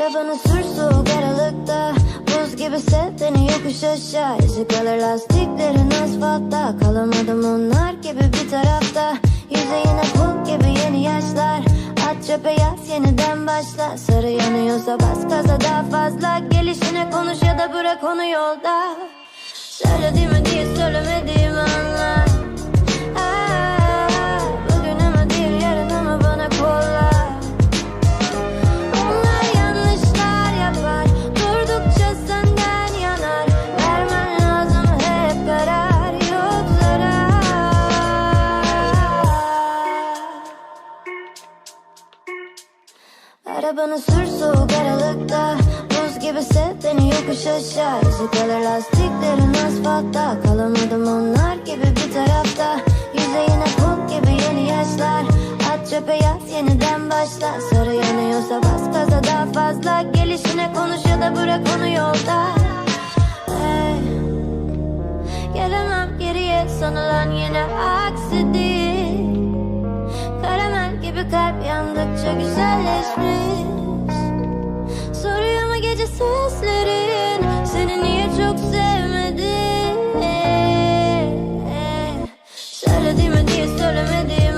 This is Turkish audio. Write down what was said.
Arabanı sür soğuk Buz gibi beni yokuş aşağı. İzi kalır lastiklerin asfaltta. Kalamadım onlar gibi bir tarafta. Yüzeyine pul gibi yeni yaşlar. At çöpe yaz yeniden başla. Sarı yanıyorsa bas gaza daha fazla. Gelişine konuş ya da bırak onu yolda. Söylediğimi değil söylemediğimi anla Arabanı sür soğuk aralıkta. Buz gibi sev beni yokuş aşağı. İzi kalır lastiklerin asfaltta. Kalamadım onlar gibi bir tarafta. Yüzeyine pul gibi yeni yaşlar. At çöpe yaz yeniden başla. Sarı yanıyorsa bas gaza daha fazla. Gelişine konuş ya da bırak onu yolda. Hey. Gelemem geriye. Sanılan yine aksi değil gibi kalp yandıkça güzelleşmiş. Soruyor mu gece seslerin Seni niye çok sevmedi? Söylediğimi diye söylemedim